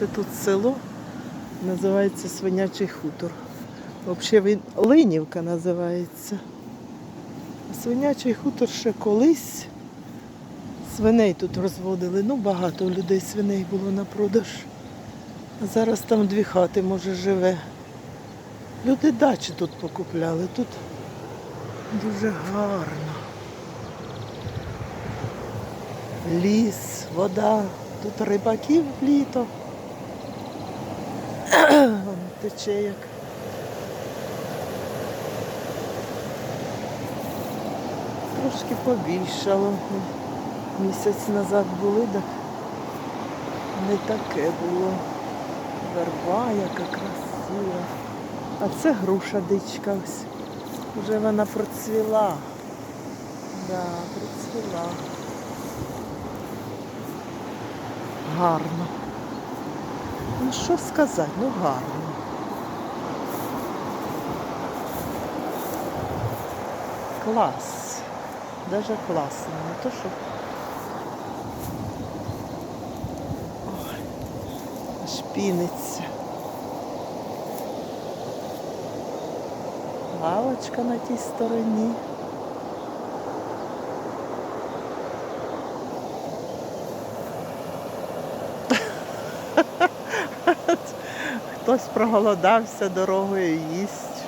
Це тут село, називається Свинячий хутор. Взагалі він Линівка називається. Свинячий хутор ще колись. Свиней тут розводили. Ну, багато людей свиней було на продаж. А зараз там дві хати, може, живе. Люди дачі тут покупляли. Тут дуже гарно. Ліс, вода. Тут рибаків літо. Тече як. Трошки побільшало. Місяць назад були, так не таке було. Верба яка красива. А це груша дичка ось. Вже вона процвіла. Да, процвіла. Гарно. Ну що сказати, ну гарно. Клас. Даже класно. Не то, що. Ой, аж. Лавочка на тій стороні. хтось проголодався дорогою їсть.